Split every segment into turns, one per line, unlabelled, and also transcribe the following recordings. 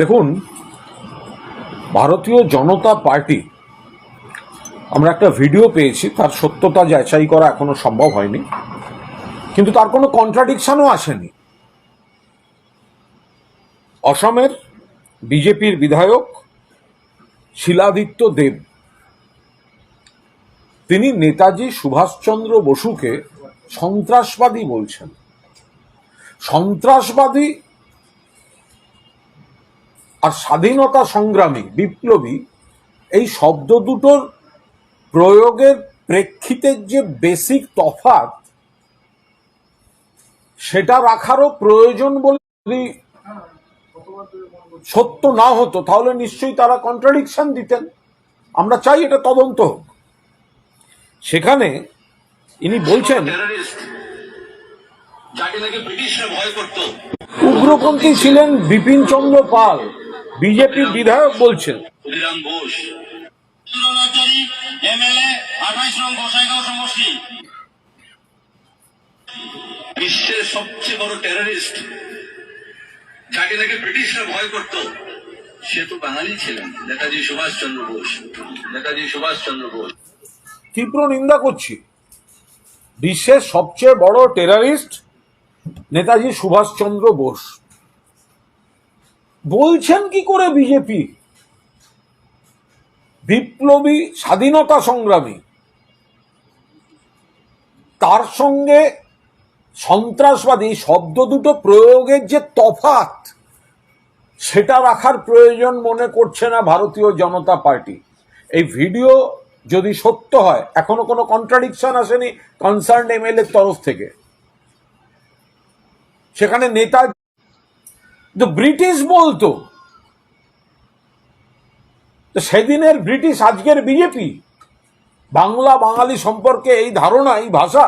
দেখুন, ভারতীয় জনতা পার্টি, আমরা একটা ভিডিও পেয়েছি, তার সত্যতা যাচাই করা এখনও সম্ভব হয়নি, কিন্তু তার কোনো কন্ট্রাডিকশনও আসেনি। অসমের বিজেপির বিধায়ক শিলাদিত্য দেব, তিনি নেতাজি সুভাষচন্দ্র বসুকে সন্ত্রাসবাদী বলছেন। সন্ত্রাসবাদী আর স্বাধীনতা সংগ্রামী বিপ্লবী এই শব্দ দুটোর প্রয়োগের প্রেক্ষিতের যে বেসিক তফাৎ সেটা রাখারও প্রয়োজন বলে যদি সত্য না হতো তাহলে নিশ্চয়ই তারা কন্ট্রাডিকশন দিতেন। আমরা চাই এটা তদন্ত হোক। সেখানে ইনি বলছেন উগ্রপন্থী ছিলেন বিপিন চন্দ্র পাল। বিজেপির বিধায়ক বলছেন।
বিশ্বের সবচেয়ে বড় টেররিস্ট যাকে নাকি ব্রিটিশরা ভয় করত সে তো বাঙালি ছিলেন নেতাজি সুভাষচন্দ্র বোস। নেতাজি সুভাষচন্দ্র বোস।
তীব্র নিন্দা করছি। বিশ্বের সবচেয়ে বড় টেরারিস্ট নেতাজি সুভাষচন্দ্র বোস। বলছেন কি করে বিজেপি? বিপ্লবী স্বাধীনতা সংগ্রামী। তার সঙ্গে সন্ত্রাসবাদী শব্দ দুটো প্রয়োগের যে তফাৎ, সেটা রাখার প্রয়োজন মনে করছে না ভারতীয় জনতা পার্টি। এই ভিডিও যদি সত্য হয়, এখনও কোনো কন্ট্রাডিকশন আসেনি কনসার্ন এমএলএ তরফ থেকে। সেখানে নেতা তো। ব্রিটিশ বলতো সেদিনের ব্রিটিশ আজকের বিজেপি বাংলা, বাঙালি সম্পর্কে এই ধারণা, এই ভাষা।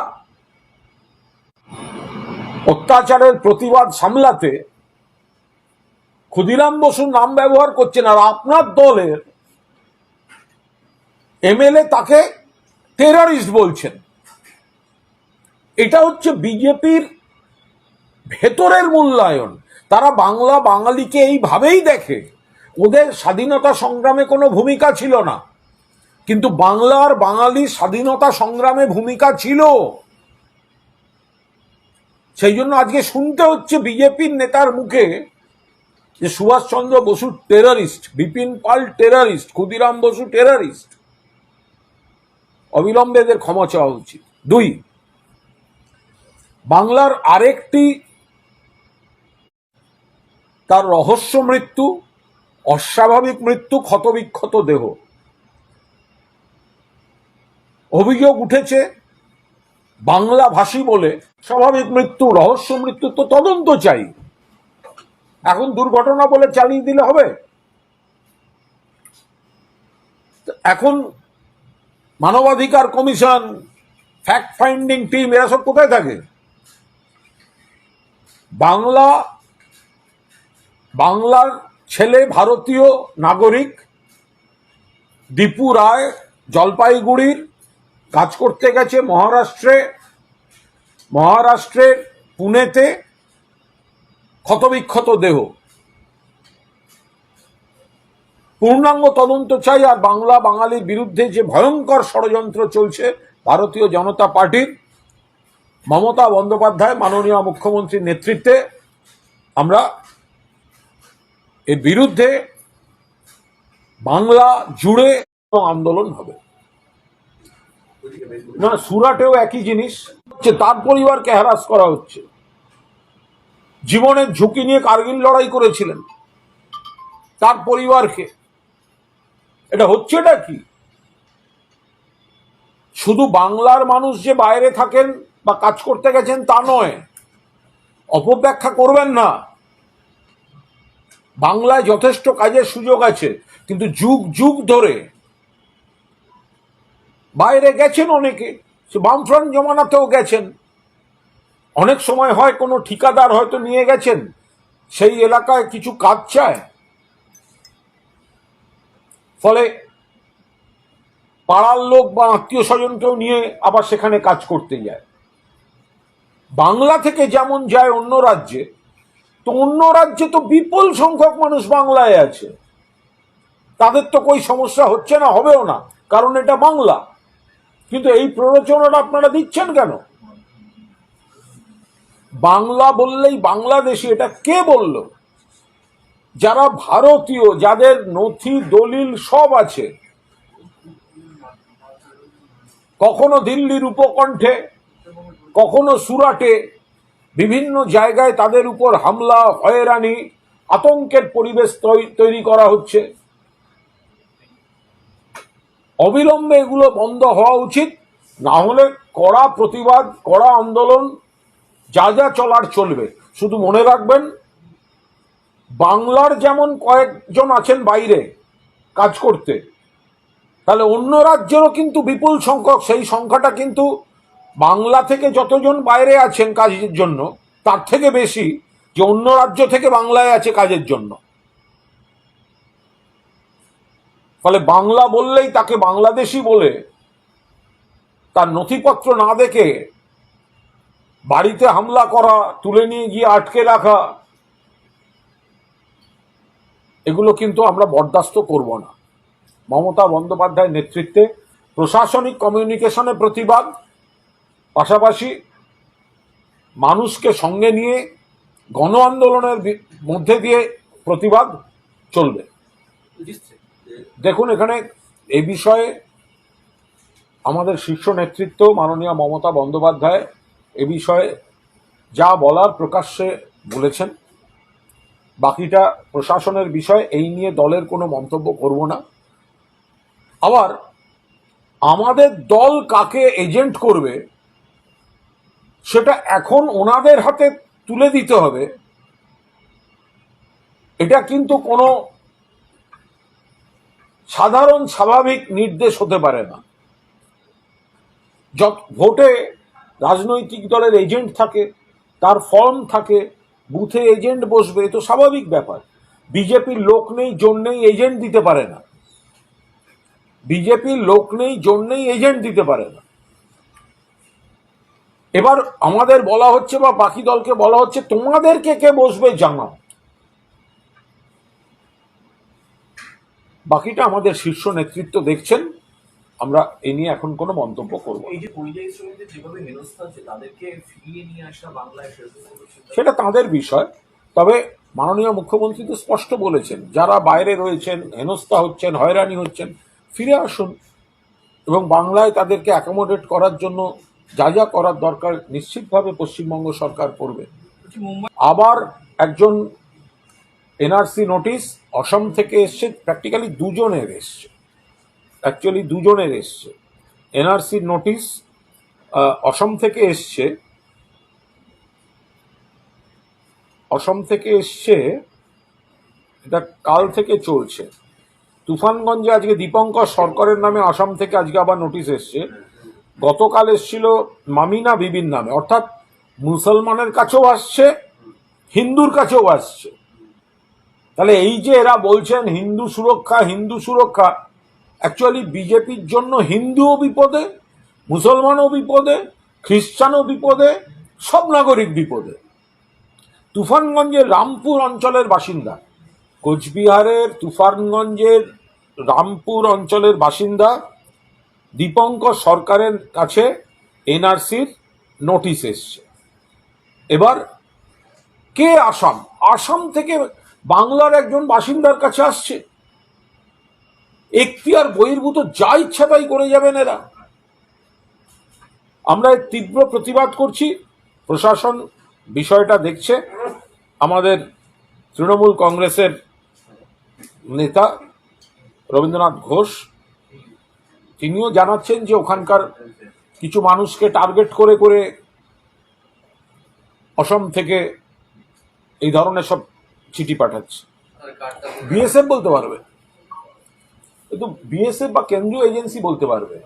অত্যাচারের প্রতিবাদ সামলাতে ক্ষুদিরাম বসুর নাম ব্যবহার করছেন আর আপনার দলের এমএলএ তাকে টেররিস্ট বলছেন। এটা হচ্ছে বিজেপির ভেতরের মূল্যায়ন। তারা বাংলা বাঙালিকে এইভাবেই দেখে। ওদের স্বাধীনতা সংগ্রামে কোনো ভূমিকা ছিল না। কিন্তু বাংলার বাঙালি স্বাধীনতা সংগ্রামে ভূমিকা ছিল। সেই জন্য আজকে শুনতে হচ্ছে বিজেপির নেতার মুখে যে Subhash Chandra Bose terrorist Bipin Pal terrorist Khudiram Bose terrorist অবিলম্বে এদের ক্ষমা চাওয়া উচিত। দুই, বাংলার আরেকটি তার রহস্য মৃত্যু, অস্বাভাবিক মৃত্যু, ক্ষতবিক্ষত দেহ। অভিযোগ উঠেছে, বাংলা ভাষী বলে স্বাভাবিক মৃত্যু, রহস্য মৃত্যু তো তদন্ত চাই। এখন দুর্ঘটনা বলে চালিয়ে দিলে হবে। এখন মানবাধিকার কমিশন ফ্যাক্ট ফাইন্ডিং টিম এরা সব কোথায় থাকে? বাংলা বাংলার ছেলে ভারতীয় নাগরিক দীপু রায় জলপাইগুড়ির কাজ করতে গেছে মহারাষ্ট্রে। মহারাষ্ট্রের পুনেতে ক্ষতবিক্ষত দেহ। পূর্ণাঙ্গ তদন্ত চাই আর বাংলা বাঙালির বিরুদ্ধে যে ভয়ঙ্কর ষড়যন্ত্র চলছে ভারতীয় জনতা পার্টির। মমতা বন্দ্যোপাধ্যায়, মাননীয় মুখ্যমন্ত্রীর নেতৃত্বে আমরা এর বিরুদ্ধে বাংলা জুড়ে আন্দোলন হবে। না, সুরাটেও একই জিনিস। হচ্ছে তার পরিবারকে হ্যারাস করা হচ্ছে। জীবনের ঝুঁকি নিয়ে কার্গিল লড়াই করেছিলেন। তার পরিবারকে। এটা হচ্ছে এটা কি? শুধু বাংলার মানুষ যে বাইরে থাকেন বা কাজ করতে গেছেন তা নয়, অপব্যাখ্যা করবেন না। বাংলায় যথেষ্ট কাজের সুযোগ আছে, কিন্তু যুগ যুগ ধরে বাইরে গেছেন অনেকে, সে বামফ্রন্ট জমানাতেও গেছেন। অনেক সময় হয় কোনো ঠিকাদার হয়তো নিয়ে গেছেন, সেই এলাকায় কিছু কাজ চায়। ফলে পাড়ার লোক বা আত্মীয় স্বজনকেও নিয়ে আবার সেখানে কাজ করতে যায়। বাংলা থেকে যেমন যায় অন্য রাজ্যে তো অন্য রাজ্যে তো বিপুল সংখ্যক মানুষ বাংলায় আছে। তাদের তো કોઈ সমস্যা হচ্ছে না, হবেও না, কারণ এটা বাংলা। কিন্তু এই প্ররোচনাটা আপনারা দিচ্ছেন কেন? বাংলা বললেই বাংলাদেশি, এটা কে বলল? যারা ভারতীয়, যাদের নথি, দলিল সব আছে, কখনো দিল্লির উপকণ্ঠে, কখনো সুরাটে বিভিন্ন জায়গায় তাদের উপর হামলা, হয়রানি, আতঙ্কের পরিবেশ তৈরি করা হচ্ছে। অবিলম্বে এগুলো বন্ধ হওয়া উচিত। না হলে কড়া প্রতিবাদ, কড়া আন্দোলন, যা যা চলার চলবে। শুধু মনে রাখবেন, বাংলার যেমন কয়েকজন আছেন বাইরে কাজ করতে, তাহলে অন্য রাজ্যেরও কিন্তু বিপুল সংখ্যক সেই সংখ্যাটা কিন্তু বাংলা থেকে যতজন বাইরে আছেন কাজের জন্য, তার থেকে বেশি যে অন্য রাজ্য থেকে বাংলায় আছে কাজের জন্য। ফলে বাংলা বললেই তাকে বাংলাদেশি বলে তার নথিপত্র না দেখে বাড়িতে হামলা করা, তুলে নিয়ে গিয়ে আটকে রাখা, এগুলো কিন্তু আমরা বরদাস্ত করব না। মমতা বন্দ্যোপাধ্যায়ের নেতৃত্বে প্রশাসনিক কমিউনিকেশনে প্রতিবাদ পাশাপাশি মানুষকে সঙ্গে নিয়ে গণ আন্দোলনের মধ্যে দিয়ে প্রতিবাদ চলবে। দেখুন এখানে এ বিষয়ে আমাদের শীর্ষ নেতৃত্ব মাননীয় মমতা বন্দ্যোপাধ্যায় এ বিষয়ে যা বলার প্রকাশ্যে বলেছেন। বাকিটা প্রশাসনের বিষয়, এই নিয়ে দলের কোনো মন্তব্য করব না। আবার আমাদের দল কাকে এজেন্ট করবে সেটা এখন ওনাদের হাতে তুলে দিতে হবে। এটা কিন্তু কোনো সাধারণ স্বাভাবিক নির্দেশ হতে পারে না। যত ভোটে রাজনৈতিক দলের এজেন্ট থাকে, তার ফর্ম থাকে, বুথে এজেন্ট বসবে তো স্বাভাবিক ব্যাপার। বিজেপির লোক নেই জন্যেই এজেন্ট দিতে পারে না। বিজেপির লোক নেই জন্যেই এজেন্ট দিতে পারে না। এবার আমাদের বলা হচ্ছে বা বাকি দলকে বলা হচ্ছে তোমাদেরকে কে বসবে জানাও। বাকিটা আমাদের শীর্ষ নেতৃত্ব দেখছেন আমরা এ নিয়ে এখন কোনো মন্তব্য করব
এই যে পরিযায়ী শ্রমিকদের যেভাবে হেনস্থা হচ্ছে তাদেরকে ফিরিয়ে নিয়ে আসা বাংলায় সেরকম কোনো চিন্তা
সেটা তাদের বিষয় তবে মাননীয় মুখ্যমন্ত্রী তো স্পষ্ট বলেছেন যারা বাইরে রয়েছেন হেনস্থা হচ্ছেন হয়রানি হচ্ছেন ফিরে আসুন এবং বাংলায় তাদেরকে অ্যাকোমোডেট করার জন্য যা যা করার দরকার নিশ্চিতভাবে পশ্চিমবঙ্গ সরকার করবে। আবার একজন এনআরসি নোটিশ অসম থেকে এসছে প্র্যাকটিক্যালি দুজনের এসছে। অ্যাকচুয়ালি দুজনের এসছে। এনআরসির নোটিশ অসম থেকে এসছে। অসম থেকে এসছে এটা কাল থেকে চলছে। তুফানগঞ্জে আজকে দীপঙ্কর সরকারের নামে আসাম থেকে আজকে আবার নোটিশ এসছে। গতকাল এসছিল মামিনা বিবির নামে। অর্থাৎ মুসলমানের কাছেও আসছে, হিন্দুর কাছেও আসছে। তাহলে এই যে এরা বলছেন হিন্দু সুরক্ষা হিন্দু সুরক্ষা অ্যাকচুয়ালি বিজেপির জন্য হিন্দুও বিপদে, মুসলমানও বিপদে, খ্রিস্টানও বিপদে, সব নাগরিক বিপদে। তুফানগঞ্জের রামপুর অঞ্চলের বাসিন্দা, কোচবিহারের তুফানগঞ্জের রামপুর অঞ্চলের বাসিন্দা দীপঙ্কর সরকারের কাছে এনআরসির নোটিশ এসছে। এবার কে আসাম? আসাম থেকে বাংলার একজন বাসিন্দার কাছে আসছে। এখতিয়ার বহির্ভূত যা ইচ্ছা তাই করে যাবেন এরা। আমরা তীব্র প্রতিবাদ করছি। প্রশাসন বিষয়টা দেখছে। আমাদের তৃণমূল কংগ্রেসের নেতা রবীন্দ্রনাথ ঘোষ তিনিও জানাচ্ছেন যে ওখানকার কিছু মানুষকে টার্গেট করে করে অসম থেকে এই ধরনের সব চিঠি পাঠাচ্ছে। বিএসএফ বলতে পারবে। কিন্তু বিএসএফ বা কেন্দ্রীয় এজেন্সি বলতে পারবে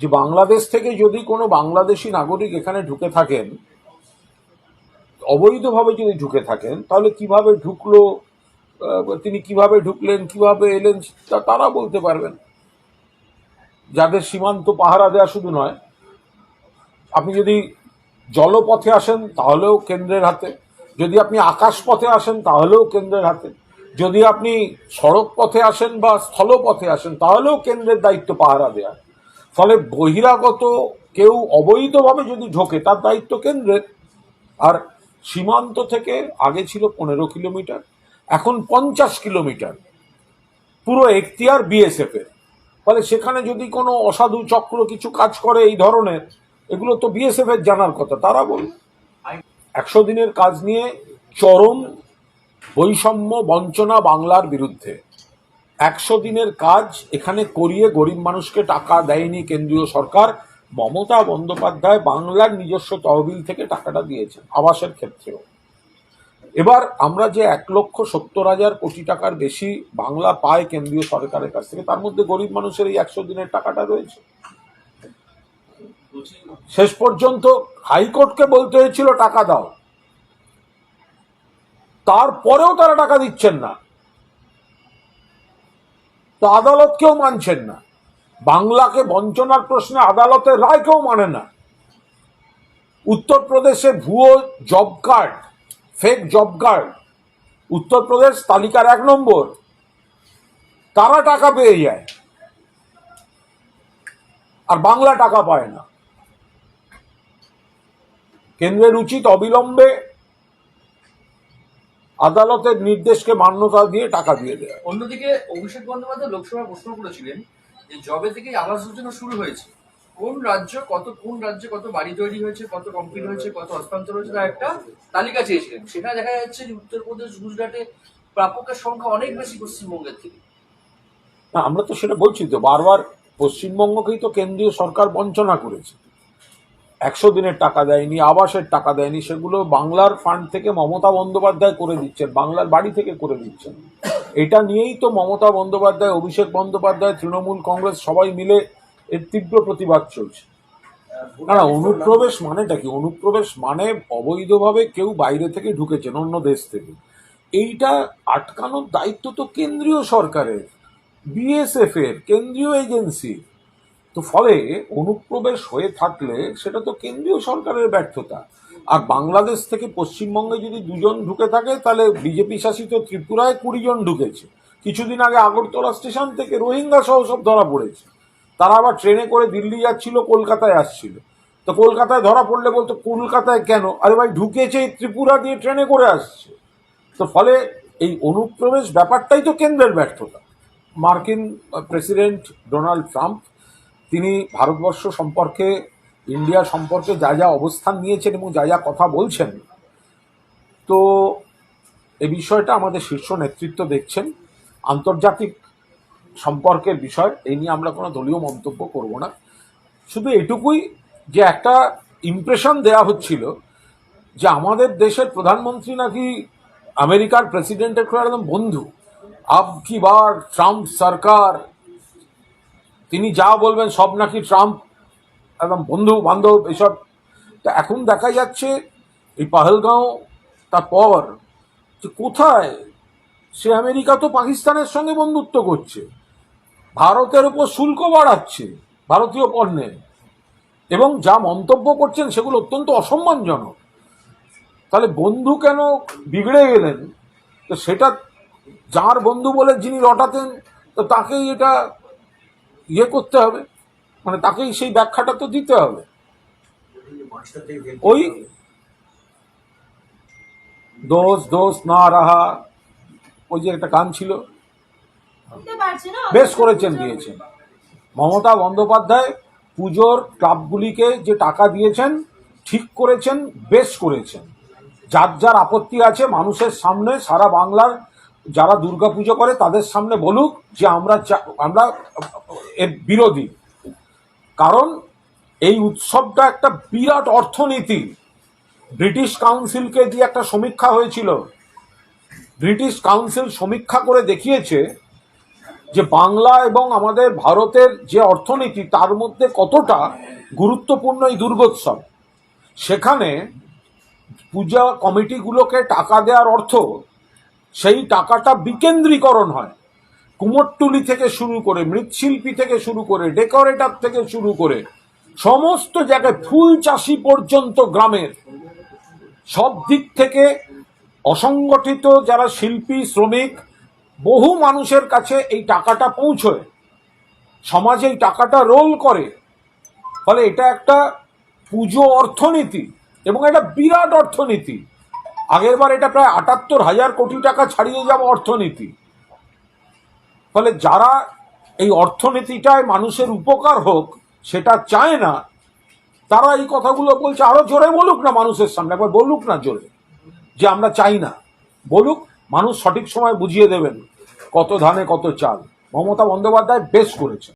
যে বাংলাদেশ থেকে যদি কোনো বাংলাদেশি নাগরিক এখানে ঢুকে থাকেন, অবৈধভাবে যদি ঢুকে থাকেন, তাহলে কীভাবে ঢুকলো তিনি কীভাবে ঢুকলেন, কীভাবে এলেন, তা- তারা বলতে পারবেন যাদের সীমান্ত পাহারা দেওয়া শুধু নয়, আপনি যদি জলপথে আসেন, তাহলেও কেন্দ্রের হাতে। যদি আপনি আকাশ পথে আসেন, তাহলেও কেন্দ্রের হাতে। যদি আপনি সড়ক পথে আসেন বা স্থলপথে আসেন, তাহলেও কেন্দ্রের দায়িত্ব পাহারা দেয়া। ফলে বহিরাগত কেউ অবৈধভাবে যদি ঢোকে, তার দায়িত্ব কেন্দ্রের। আর সীমান্ত থেকে আগে ছিল পনেরো কিলোমিটার, এখন পঞ্চাশ কিলোমিটার। পুরো এখতিয়ার বিএসএফ এর ফলে সেখানে যদি কোনো অসাধু চক্র কিছু কাজ করে এই ধরনের, এগুলো তো বিএসএফ এর জানার কথা, তারা বল। একশো দিনের কাজ নিয়ে চরম বৈষম্য বঞ্চনা বাংলার বিরুদ্ধে। একশো দিনের কাজ এখানে করিয়ে গরিব মানুষকে টাকা দেয়নি কেন্দ্রীয় সরকার, মমতা বন্দ্যোপাধ্যায় বাংলার নিজস্ব তহবিল থেকে টাকাটা দিয়েছেন, আবাসের ক্ষেত্রেও। এবার আমরা যে এক লক্ষ সত্তর হাজার কোটি টাকার বেশি বাংলা পায় কেন্দ্রীয় সরকারের কাছ থেকে, তার মধ্যে গরিব মানুষের এই একশো দিনের টাকাটা রয়েছে। শেষ পর্যন্ত হাইকোর্টকে বলতে হয়েছিল, টাকা দাও। তারপরেও তারা টাকা দিচ্ছেন না। তো আদালতকেও মানছেন না। বাংলাকে বঞ্চনার প্রশ্নে আদালতের রায় কেউ মানে না। উত্তরপ্রদেশে ভুয়ো job card fake job card Uttar Pradesh তালিকার এক নম্বর। তারা টাকা পেয়ে যায়? আর বাংলা টাকা পায় না। কেন্দ্রের উচিত অবিলম্বে আদালতের নির্দেশকে মান্যতা দিয়ে টাকা দিয়ে দেয়
অন্যদিকে অভিষেক বন্দ্যোপাধ্যায় লোকসভায় প্রশ্ন করেছিলেন যে, জবে থেকে আবাস যোজনা শুরু হয়েছে। কোন রাজ্য, কত, কোন রাজ্যে কত বাড়ি তৈরি হয়েছে, কত কমপ্লিট হয়েছে, কত হস্তান্তর হয়েছে, তার একটা তালিকা চেয়েছিলেন। সেখানে দেখা যাচ্ছে যে উত্তরপ্রদেশ, গুজরাটে প্রাপকের সংখ্যা অনেক বেশি পশ্চিমবঙ্গের থেকে।
না, আমরা তো সেটা বলছি তো, বারবার পশ্চিমবঙ্গকেই তো কেন্দ্রীয় সরকার বঞ্চনা করেছে। একশো দিনের টাকা দেয়নি, আবাসের টাকা দেয়নি, সেগুলো বাংলার ফান্ড থেকে মমতা বন্দ্যোপাধ্যায় করে দিচ্ছেন, বাংলার বাড়ি থেকে করে দিচ্ছেন। এটা নিয়েই তো মমতা বন্দ্যোপাধ্যায়, অভিষেক বন্দ্যোপাধ্যায়, তৃণমূল কংগ্রেস সবাই মিলে এর তীব্র প্রতিবাদ চলছে। না না, অনুপ্রবেশ মানেটা কি? অনুপ্রবেশ মানে অবৈধভাবে কেউ বাইরে থেকে ঢুকেছেন, অন্য দেশ থেকে। এইটা আটকানোর দায়িত্ব তো কেন্দ্রীয় সরকারের বিএসএফ এর, কেন্দ্রীয় এজেন্সি তো ফলে অনুপ্রবেশ হয়ে থাকলে সেটা তো কেন্দ্রীয় সরকারের ব্যর্থতা। আর বাংলাদেশ থেকে পশ্চিমবঙ্গে যদি দুজন ঢুকে থাকে, তাহলে বিজেপি শাসিত ত্রিপুরায় কুড়ি জন ঢুকেছে। কিছুদিন আগে আগরতলা স্টেশন থেকে রোহিঙ্গা সহ সব ধরা পড়েছে। তারা আবার ট্রেনে করে দিল্লি যাচ্ছিল, কলকাতায় আসছিল। তো কলকাতায় ধরা পড়লে বলতো, কলকাতায় কেন? আরে ভাই, ঢুকেছে ত্রিপুরা দিয়ে ট্রেনে করে আসছে। তো ফলে এই অনুপ্রবেশ ব্যাপারটাই তো কেন্দ্রের ব্যর্থতা। মার্কিন প্রেসিডেন্ট ডোনাল্ড ট্রাম্প, তিনি ভারতবর্ষ সম্পর্কে, ইন্ডিয়া সম্পর্কে যা যা অবস্থান নিয়েছেন এবং যা যা কথা বলছেন, তো এই বিষয়টা আমাদের শীর্ষ নেতৃত্ব দেখছেন। আন্তর্জাতিক সম্পর্কের বিষয়, এই নিয়ে আমরা কোনো দলীয় মন্তব্য করব না। শুধু এটুকুই যে একটা ইমপ্রেশন দেয়া হচ্ছিল যে আমাদের দেশের প্রধানমন্ত্রী নাকি আমেরিকার প্রেসিডেন্টের খুব একদম বন্ধু। আব কি বার ট্রাম্প সরকার, তিনি যা বলবেন সব নাকি ট্রাম্প একদম বন্ধু বান্ধব এসব। তা এখন দেখা যাচ্ছে এই পাহেলগাঁও, তারপর যে কোথায়, সে আমেরিকা তো পাকিস্তানের সঙ্গে বন্ধুত্ব করছে। ভারতের উপর শুল্ক বাড়াচ্ছে ভারতীয় পণ্যে। এবং যা মন্তব্য করছেন সেগুলো অত্যন্ত অসম্মানজনক। তাহলে বন্ধু কেন বিগড়ে গেলেন? তো সেটা যার বন্ধু বলে যিনি রটাতেন তো তাকেই এটা ইয়ে করতে হবে। মানে তাকেই সেই ব্যাখ্যাটা তো দিতে হবে। ওই দোষ দোষ না রাহা, ওই যে একটা গান ছিল। বেশ করেছেন, দিয়েছেন। মমতা বন্দ্যোপাধ্যায় পুজোর ক্লাবগুলিকে যে টাকা দিয়েছেন, ঠিক করেছেন, বেশ করেছেন। যার যার আপত্তি আছে, মানুষের সামনে, সারা বাংলার যারা দুর্গাপুজো করে, তাদের সামনে বলুক যে আমরা আমরা, এর বিরোধী। কারণ এই উৎসবটা একটা বিরাট অর্থনীতি। ব্রিটিশ কাউন্সিলকে দিয়ে একটা সমীক্ষা হয়েছিল। ব্রিটিশ কাউন্সিল সমীক্ষা করে দেখিয়েছে যে বাংলা এবং আমাদের ভারতের যে অর্থনীতি, তার মধ্যে কতটা গুরুত্বপূর্ণ এই দুর্গোৎসব? সেখানে পূজা কমিটিগুলোকে টাকা দেওয়ার অর্থ, সেই টাকাটা বিকেন্দ্রীকরণ হয়। কুমোরটুলি থেকে শুরু করে, মৃৎশিল্পী থেকে শুরু করে, ডেকোরেটর থেকে শুরু করে, সমস্ত জায়গায় ফুল চাষি পর্যন্ত গ্রামের সব দিক থেকে অসংগঠিত যারা শিল্পী, শ্রমিক বহু মানুষের কাছে এই টাকাটা পৌঁছয়। সমাজে এই টাকাটা রোল করে। ফলে এটা একটা পুজো অর্থনীতি এবং এটা বিরাট অর্থনীতি। আগেরবার এটা প্রায় আটাত্তর হাজার কোটি টাকা ছাড়িয়ে যাওয়া অর্থনীতি। ফলে যারা এই অর্থনীতিটায় মানুষের উপকার হোক, সেটা চায় না, তারা এই কথাগুলো বলছে, আরও জোরে বলুক না মানুষের সামনে, একবার বলুক না জোরে, যে আমরা চাই না। বলুক মানুষ সঠিক সময় বুঝিয়ে দেবেন কত ধানে কত চাল। মমতা বন্দ্যোপাধ্যায় বেশ করেছে